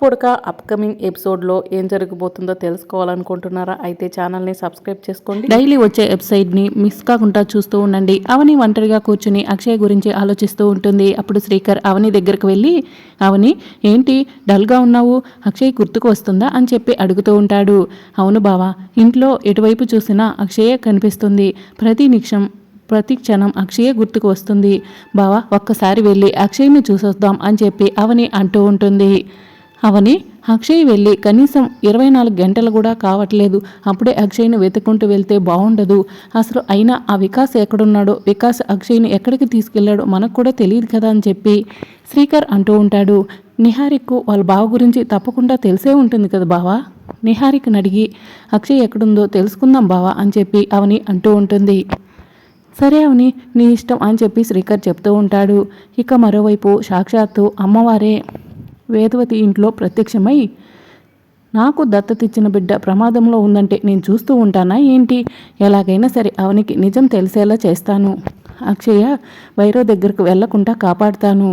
పొడక upcoming ఎపిసోడ్లో ఏం జరగబోతుందో తెలుసుకోవాలనుకుంటున్నారా? అయితే ఛానల్ని సబ్స్క్రైబ్ చేసుకోండి. డైలీ వచ్చే ఎపిసైడ్ని మిస్ కాకుండా చూస్తూ ఉండండి. అవని ఒంటరిగా కూర్చుని అక్షయ్ గురించి ఆలోచిస్తూ ఉంటుంది. అప్పుడు శ్రీకర్ అవని దగ్గరకు వెళ్ళి అవని ఏంటి? డల్గా ఉన్నావు? అక్షయ్ గుర్తుకు వస్తుందా? అని చెప్పి అడుగుతూ ఉంటాడు. అవును బావా ఇంట్లో ఎటువైపు చూసినా అక్షయే కనిపిస్తుంది. ప్రతి నిమిషం ప్రతి క్షణం అక్షయే గుర్తుకు వస్తుంది. బావా ఒక్కసారి వెళ్ళి అక్షయ్ని చూసొద్దాం అని చెప్పి అవని అంటూ ఉంటుంది. అవని అక్షయ్ వెళ్ళి కనీసం ఇరవై నాలుగు గంటలు కూడా కావట్లేదు. అప్పుడే అక్షయ్ని వెతుక్కుంటూ వెళ్తే బాగుండదు అసలు అయినా ఆ వికాస్ ఎక్కడున్నాడో? వికాస్ అక్షయ్ని ఎక్కడికి తీసుకెళ్ళాడో మనకు కూడా తెలియదు కదా అని చెప్పి శ్రీకర్ అంటూ ఉంటాడు. నిహారిక్కు వాళ్ళ బావ గురించి తప్పకుండా తెలిసే ఉంటుంది కదా బావా? నిహారిక్ని అడిగి అక్షయ్ ఎక్కడుందో తెలుసుకుందాం బావా అని చెప్పి అవని అంటూ ఉంటుంది. సరే అవని నీ ఇష్టం అని చెప్పి శ్రీకర్ చెప్తూ ఉంటాడు. ఇక మరోవైపు సాక్షాత్తు అమ్మవారే. వేదవతి ఇంట్లో ప్రత్యక్షమై నాకు దత్తతిచ్చిన బిడ్డ ప్రమాదంలో ఉందంటే నేను చూస్తూ ఉంటానా ఏంటి? ఎలాగైనా సరే అవనికి నిజం తెలిసేలా చేస్తాను. అక్షయ వైరో దగ్గరకు వెళ్ళకుండా కాపాడుతాను.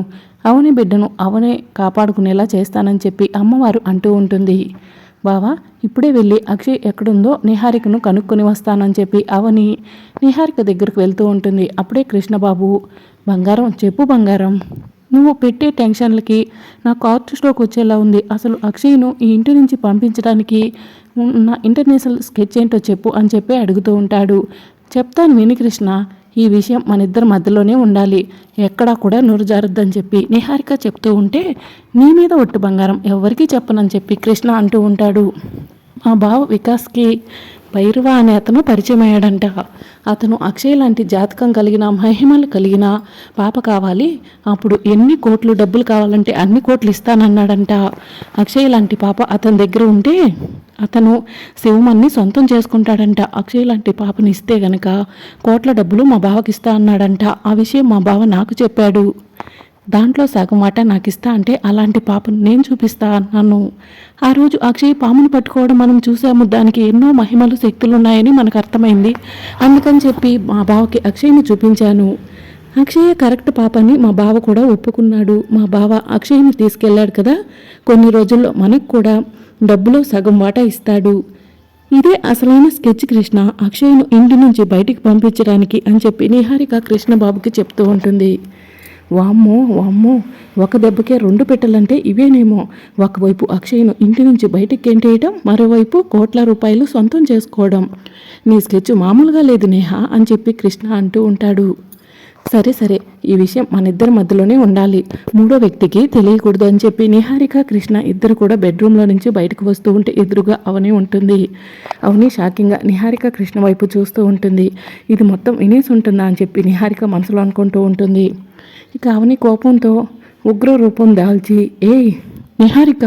అవని బిడ్డను అవనే కాపాడుకునేలా చేస్తానని చెప్పి అమ్మవారు అంటూ ఉంటుంది. బావా ఇప్పుడే వెళ్ళి అక్షయ్ ఎక్కడుందో నిహారికను కనుక్కొని వస్తానని చెప్పి అవని నిహారిక దగ్గరకు వెళ్తూ ఉంటుంది. అప్పుడే కృష్ణబాబు బంగారం చెప్పు బంగారం. నువ్వు పెట్టే టెన్షన్లకి నాకు కార్ట్ స్ట్రోక్ వచ్చేలా ఉంది. అసలు అక్షయ్ను ఈ ఇంటి నుంచి పంపించడానికి నా ఇంటర్నేషనల్ స్కెచ్ ఏంటో చెప్పు అని చెప్పి అడుగుతూ ఉంటాడు. చెప్తాను విని కృష్ణ ఈ విషయం మన ఇద్దరి మధ్యలోనే ఉండాలి. ఎక్కడా కూడా నూరు జారద్దని చెప్పి నిహారిక చెప్తూ ఉంటే నీ మీద ఒట్టు బంగారం ఎవరికీ చెప్పనని చెప్పి కృష్ణ అంటూ ఉంటాడు. మా బావ వికాస్కి భైరవ అనే అతను పరిచయమయ్యాడంట. అతను అక్షయ్ లాంటి జాతకం కలిగిన మహిమలు కలిగిన పాప కావాలి. అప్పుడు ఎన్ని కోట్లు డబ్బులు కావాలంటే అన్ని కోట్లు ఇస్తానన్నాడంట. అక్షయ్ లాంటి పాప అతని దగ్గర ఉంటే అతను శివమన్ని సొంతం చేసుకుంటాడంట. అక్షయ్ లాంటి పాపని ఇస్తే గనక కోట్ల డబ్బులు మా బావకి ఇస్తా అన్నాడంట. ఆ విషయం మా బావ నాకు చెప్పాడు. దాంట్లో సగం వాటా నాకు ఇస్తా అంటే అలాంటి పాపను నేను చూపిస్తా అన్నాను. ఆ రోజు అక్షయ్ పామును పట్టుకోవడం మనం చూసాము. దానికి ఎన్నో మహిమలు శక్తులు ఉన్నాయని మనకు అర్థమైంది. అందుకని చెప్పి మా బావకి అక్షయ్ని చూపించాను. అక్షయ కరెక్ట్ పాపని మా బావ కూడా ఒప్పుకున్నాడు. మా బావ అక్షయ్ని తీసుకెళ్ళాడు కదా. కొన్ని రోజుల్లో మనకు కూడా డబ్బులో సగం వాటా ఇస్తాడు. ఇదే అసలైన స్కెచ్ కృష్ణ. అక్షయ్ను ఇంటి నుంచి బయటికి పంపించడానికి అని చెప్పి నిహారిక కృష్ణబాబుకి చెప్తూ ఉంటుంది. వామ్మో వామ్మో. ఒక దెబ్బకే రెండు పెట్టలంటే ఇవేనేమో. ఒకవైపు అక్షయ్ను ఇంటి నుంచి బయటికి గెంటేయటం మరోవైపు కోట్ల రూపాయలు సొంతం చేసుకోవడం. నీ స్కెచ్ మామూలుగా లేదు నేహ అని చెప్పి కృష్ణ అంటూ ఉంటాడు. సరే సరే. ఈ విషయం మన ఇద్దరి మధ్యలోనే ఉండాలి. మూడో వ్యక్తికి తెలియకూడదు అని చెప్పి నిహారిక కృష్ణ ఇద్దరు కూడా బెడ్రూమ్లో నుంచి బయటకు వస్తూ ఉంటే ఎదురుగా అవని ఉంటుంది. అవని షాకింగ్గా నిహారిక కృష్ణ వైపు చూస్తూ ఉంటుంది. ఇది మొత్తం వినేసి ఉంటుందా అని చెప్పి నిహారిక మనసులో అనుకుంటూ ఉంటుంది. ఇక అవని కోపంతో ఉగ్ర రూపం దాల్చి ఏ నిహారిక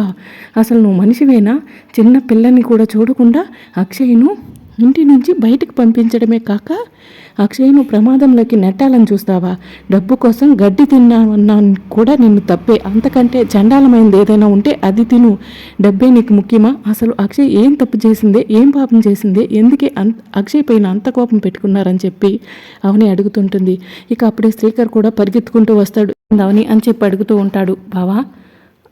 అసలు నువ్వు మనిషివేనా? చిన్న పిల్లని కూడా చూడకుండా అక్షయ్ను ఇంటి నుంచి బయటకు పంపించడమే కాక అక్షయ్ను ప్రమాదంలోకి నెట్టాలని చూస్తావా? డబ్బు కోసం గడ్డి తిన్నావన్నా కూడా నిన్ను తప్పే. అంతకంటే చండాలమైనది ఏదైనా ఉంటే అది తిను. డబ్బే నీకు ముఖ్యమా? అసలు అక్షయ్ ఏం తప్పు చేసిందే? ఏం పాపం చేసిందే? ఎందుకే అంత అక్షయ్ పైన అంత కోపం పెట్టుకున్నారని చెప్పి అవని అడుగుతుంటుంది. ఇక అప్పుడే శ్రీకర్ కూడా పరిగెత్తుకుంటూ వస్తాడు. అవని? అని చెప్పి అడుగుతూ ఉంటాడు. బావా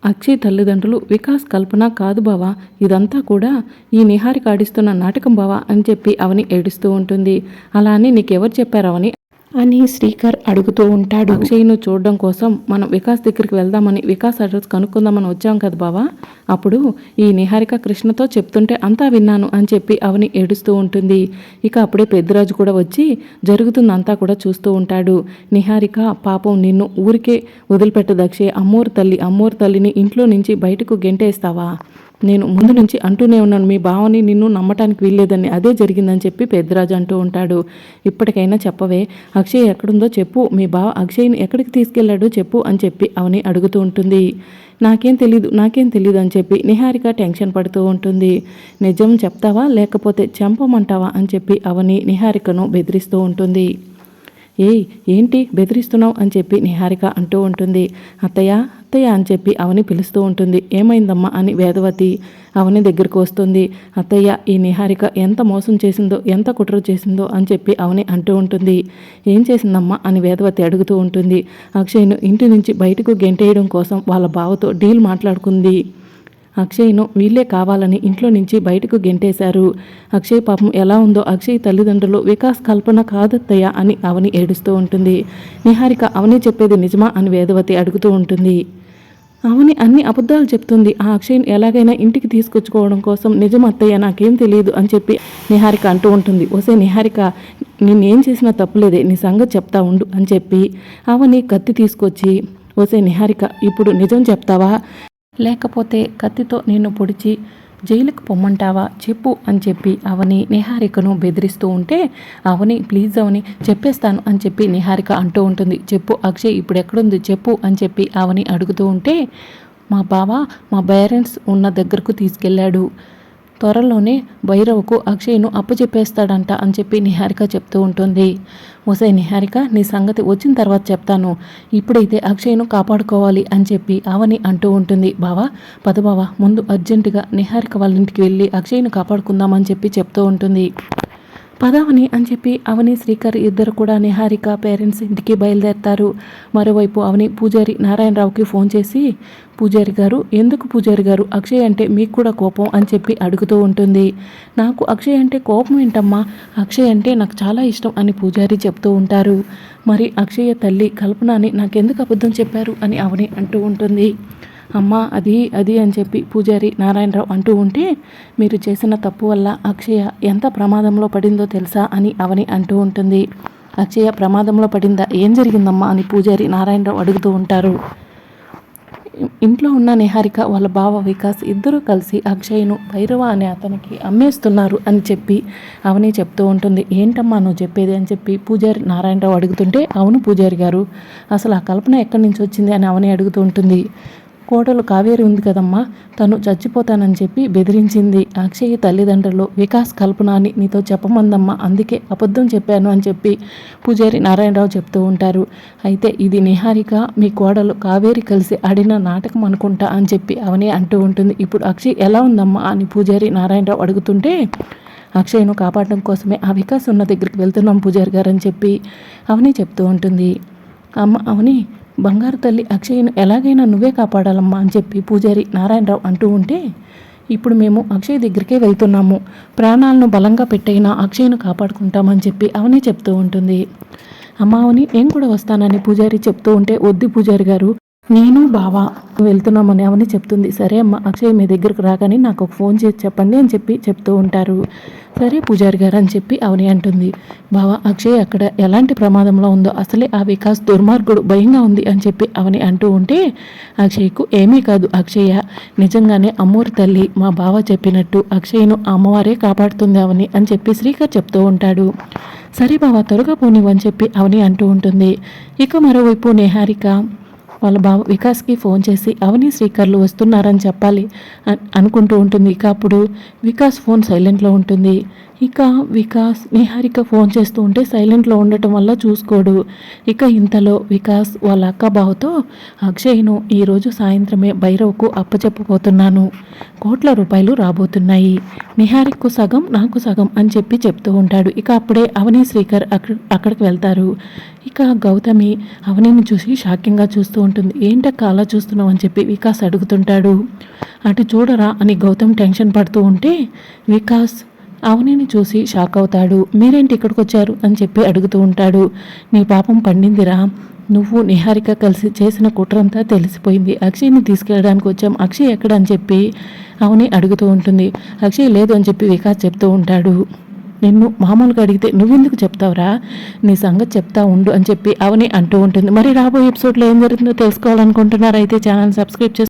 అక్షయ్ తల్లిదండ్రులు వికాస్ కల్పన కాదు బావా ఇదంతా కూడా ఈ నిహారిక ఆడిస్తున్న నాటకం బావా అని చెప్పి అవని ఏడుస్తూ ఉంటుంది. అలా అని నీకెవరు చెప్పారు అవని? అని శ్రీకర్ అడుగుతూ ఉంటాడు. అక్షయ్ను చూడడం కోసం మనం వికాస్ దగ్గరికి వెళ్దామని వికాస్ అడ్రస్ కనుక్కుందామని వచ్చాం కదా బావా? అప్పుడు ఈ నిహారిక కృష్ణతో చెప్తుంటే అంతా విన్నాను అని చెప్పి అవని ఏడుస్తూ ఉంటుంది. ఇక అప్పుడే పెద్దరాజు కూడా వచ్చి జరుగుతుందంతా కూడా చూస్తూ ఉంటాడు. నిహారిక పాపం నిన్ను ఊరికే వదిలిపెట్టదు అక్షయ్ అమ్మోరు తల్లి అమ్మోరు తల్లిని ఇంట్లో నుంచి బయటకు గెంటేస్తావా? నేను ముందు నుంచి అంటూనే ఉన్నాను మీ బావని నిన్ను నమ్మటానికి వీల్లేదని. అదే జరిగిందని చెప్పి పెద్దరాజు అంటూ ఉంటాడు. ఇప్పటికైనా చెప్పవే. అక్షయ్ ఎక్కడుందో చెప్పు. మీ బావ అక్షయ్ని ఎక్కడికి తీసుకెళ్ళాడో చెప్పు అని చెప్పి అవని అడుగుతూ ఉంటుంది. నాకేం తెలీదు నాకేం తెలీదు అని చెప్పి నిహారిక టెన్షన్ పడుతూ ఉంటుంది. నిజం చెప్తావా? లేకపోతే చంపమంటావా? అని చెప్పి అవని నిహారికను బెదిరిస్తూ ఉంటుంది. ఏయ్ ఏంటి? బెదిరిస్తున్నావు? అని చెప్పి నిహారిక అంటూ ఉంటుంది. అత్తయ్య అత్తయ్య అని చెప్పి అవని పిలుస్తూ ఉంటుంది. ఏమైందమ్మా అని వేదవతి అవని దగ్గరకు వస్తుంది. అత్తయ్య ఈ నిహారిక ఎంత మోసం చేసిందో ఎంత కుట్ర చేసిందో అని చెప్పి అవని అంటూ ఉంటుంది. ఏం చేసిందమ్మా అని వేదవతి అడుగుతూ ఉంటుంది. అక్షయ్ను ఇంటి నుంచి బయటకు గెంటేయడం కోసం వాళ్ళ బావతో డీల్ మాట్లాడుకుంది. అక్షయ్ను వీళ్ళే కావాలని ఇంట్లో నుంచి బయటకు గెంటేశారు. అక్షయ్ పాపం ఎలా ఉందో అక్షయ్ తల్లిదండ్రులు వికాస్ కల్పన కాదత్తయ్య అని అవని ఏడుస్తూ ఉంటుంది. నిహారిక అవనే చెప్పేది నిజమా అని వేదవతి అడుగుతూ ఉంటుంది. అవని అన్ని అబద్ధాలు చెప్తుంది. ఆ అక్షయ్ని ఎలాగైనా ఇంటికి తీసుకొచ్చుకోవడం కోసం నిజం అత్తయ్య నాకేం తెలియదు అని చెప్పి నిహారిక అంటూ ఉంటుంది. ఓసే నిహారిక నేనేం చేసినా తప్పులేదే నీ సంగతి చెప్తా ఉండు అని చెప్పి అవని కత్తి తీసుకొచ్చి ఓసే నిహారిక ఇప్పుడు నిజం చెప్తావా? లేకపోతే కత్తితో నిన్ను పొడిచి జైలుకు పొమ్మంటావా? చెప్పు అని చెప్పి అవని నిహారికను బెదిరిస్తూ ఉంటే అవని ప్లీజ్ అవని చెప్పేస్తాను అని చెప్పి నిహారిక అంటూ ఉంటుంది. చెప్పు అక్షయ్ ఇప్పుడు ఎక్కడుంది? చెప్పు అని చెప్పి అవని అడుగుతూ ఉంటే మా బావ మా పేరెంట్స్ ఉన్న దగ్గరకు తీసుకెళ్ళాడు. త్వరలోనే భైరవకు అక్షయ్ను అప్పచెప్పేస్తాడంట అని చెప్పి నిహారిక చెప్తూ ఉంటుంది. ఒసే నిహారిక నీ సంగతి వచ్చిన తర్వాత చెప్తాను. ఇప్పుడైతే అక్షయ్ను కాపాడుకోవాలి అని చెప్పి అవని అంటూ ఉంటుంది. బావా పద బావా ముందు అర్జెంటుగా నిహారిక వాళ్ళ ఇంటికి వెళ్ళి అక్షయ్ను కాపాడుకుందామని చెప్పి చెప్తూ ఉంటుంది. పదావని అని చెప్పి అవని శ్రీకర్ ఇద్దరు కూడా నిహారిక పేరెంట్స్ ఇంటికి బయలుదేరతారు. మరోవైపు అవని పూజారి నారాయణరావుకి ఫోన్ చేసి పూజారి గారు ఎందుకు పూజారి గారు? అక్షయ్ అంటే మీకు కూడా కోపం? అని చెప్పి అడుగుతూ ఉంటుంది. నాకు అక్షయ్ అంటే కోపం ఏంటమ్మా? అక్షయ్ అంటే నాకు చాలా ఇష్టం అని పూజారి చెప్తూ ఉంటారు. మరి అక్షయ తల్లి కల్పనని నాకెందుకు అబద్ధం చెప్పారు? అని అవని అంటూ ఉంటుంది. అమ్మ అది అది అని చెప్పి పూజారి నారాయణరావు అంటూ ఉంటే మీరు చేసిన తప్పు వల్ల అక్షయ ఎంత ప్రమాదంలో పడిందో తెలుసా అని అవని అంటూ ఉంటుంది. అక్షయ ప్రమాదంలో పడిందా? ఏం జరిగిందమ్మా? అని పూజారి నారాయణరావు అడుగుతూ ఉంటారు. ఇంట్లో ఉన్న నిహారిక వాళ్ళ బావ వికాస్ ఇద్దరూ కలిసి అక్షయ్ను భైరవ అనే అతనికి అమ్మేస్తున్నారు అని చెప్పి అవని చెప్తూ ఉంటుంది. ఏంటమ్మా నువ్వు చెప్పేది అని చెప్పి పూజారి నారాయణరావు అడుగుతుంటే అవును పూజారి గారు అసలు ఆ కల్పన ఎక్కడి నుంచి వచ్చింది అని అవని అడుగుతూ ఉంటుంది. కోడలు కావేరి ఉంది కదమ్మా. తను చచ్చిపోతానని చెప్పి బెదిరించింది. అక్షయ్ తల్లిదండ్రులు వికాస్ కల్పనాని నీతో చెప్పమందమ్మా. అందుకే అబద్ధం చెప్పాను అని చెప్పి పూజారి నారాయణరావు చెప్తూ ఉంటారు. అయితే ఇది నిహారిక మీ కోడలు కావేరి కలిసి ఆడిన నాటకం అనుకుంటా అని చెప్పి అవనే అంటూ ఉంటుంది. ఇప్పుడు అక్షయ్ ఎలా ఉందమ్మా అని పూజారి నారాయణరావు అడుగుతుంటే అక్షయ్ను కాపాడడం కోసమే ఆ వికాస్ ఉన్న దగ్గరికి వెళ్తున్నాం పూజారి గారు అని చెప్పి అవని చెప్తూ ఉంటుంది. అమ్మ అవని బంగారు తల్లి అక్షయ్ను ఎలాగైనా నువ్వే కాపాడాలమ్మా అని చెప్పి పూజారి నారాయణరావు అంటూ ఉంటే ఇప్పుడు మేము అక్షయ్ దగ్గరికే వెళ్తున్నాము. ప్రాణాలను బలంగా పెట్టైనా అక్షయ్ను కాపాడుకుంటామని చెప్పి అవనే చెప్తూ ఉంటుంది. అమ్మ అవని నేను కూడా వస్తానని పూజారి చెప్తూ ఉంటే వద్దు పూజారి గారు నేను బావా వెళ్తున్నామని అవని చెప్తుంది. సరే అమ్మ అక్షయ్ మీ దగ్గరకు రాగానే నాకు ఒక ఫోన్ చేసి చెప్పండి అని చెప్పి చెప్తూ ఉంటారు. సరే పూజారి గారు అని చెప్పి అవని అంటుంది. బావ అక్షయ్ అక్కడ ఎలాంటి ప్రమాదంలో ఉందో అసలే ఆ వికాస్ దుర్మార్గుడు భయంగా ఉంది అని చెప్పి అవని అంటూ ఉంటే అక్షయ్కు ఏమీ కాదు అక్షయ్య. నిజంగానే అమ్మూరి తల్లి మా బావ చెప్పినట్టు అక్షయ్ను అమ్మవారే కాపాడుతుంది అవని అని చెప్పి శ్రీకర్ చెప్తూ ఉంటాడు. సరే బావ త్వరగా పోనివ్వని చెప్పి అవని అంటూ ఉంటుంది. ఇక మరోవైపు నిహారిక. వాళ్ళ బావ వికాస్కి ఫోన్ చేసి అవని శ్రీకర్లు వస్తున్నారని చెప్పాలి అనుకుంటూ ఉంటుంది. ఇక అప్పుడు వికాస్ ఫోన్ సైలెంట్లో ఉంటుంది. ఇక వికాస్ నిహారిక ఫోన్ చేస్తూ ఉంటే సైలెంట్లో ఉండటం వల్ల చూసుకోడు. ఇక ఇంతలో వికాస్ వాళ్ళ అక్క బావతో అక్షయ్ను ఈరోజు సాయంత్రమే భైరవ్కు అప్పచెప్పబోతున్నాను. కోట్ల రూపాయలు రాబోతున్నాయి. నిహారిక్కు సగం నాకు సగం అని చెప్పి చెప్తూ ఉంటాడు. ఇక అప్పుడే అవని శ్రీకర్ అక్కడ అక్కడికి వెళ్తారు. ఇక గౌతమి అవనిని చూసి షాకింగ్గా చూస్తూ ఉంటుంది. ఏంటక్క అలా చూస్తున్నావు? అని చెప్పి వికాస్ అడుగుతుంటాడు. అటు చూడరా? అని గౌతమ్ టెన్షన్ పడుతూ ఉంటే వికాస్ అవనిని చూసి షాక్ అవుతాడు. మీరేంటి ఇక్కడికి వచ్చారు అని చెప్పి అడుగుతూ ఉంటాడు. నీ పాపం పండిందిరా. నువ్వు నిహారిక కలిసి చేసిన కుట్రంతా తెలిసిపోయింది. అక్షయ్ని తీసుకెళ్ళడానికి వచ్చాం. అక్షయ్ ఎక్కడ? అని చెప్పి అవని అడుగుతూ ఉంటుంది. అక్షయ్ లేదు అని చెప్పి వికాస్ చెప్తూ ఉంటాడు. నిన్ను మామూలుగా అడిగితే నువ్వెందుకు చెప్తావురా? నీ సంగతి చెప్తా ఉండు అని చెప్పి అవని అంటూ ఉంటుంది. మరి రాబోయే ఎపిసోడ్లో ఏం జరుగుతుందో తెలుసుకోవాలనుకుంటున్నారైతే ఛానల్ సబ్స్క్రైబ్ చేసి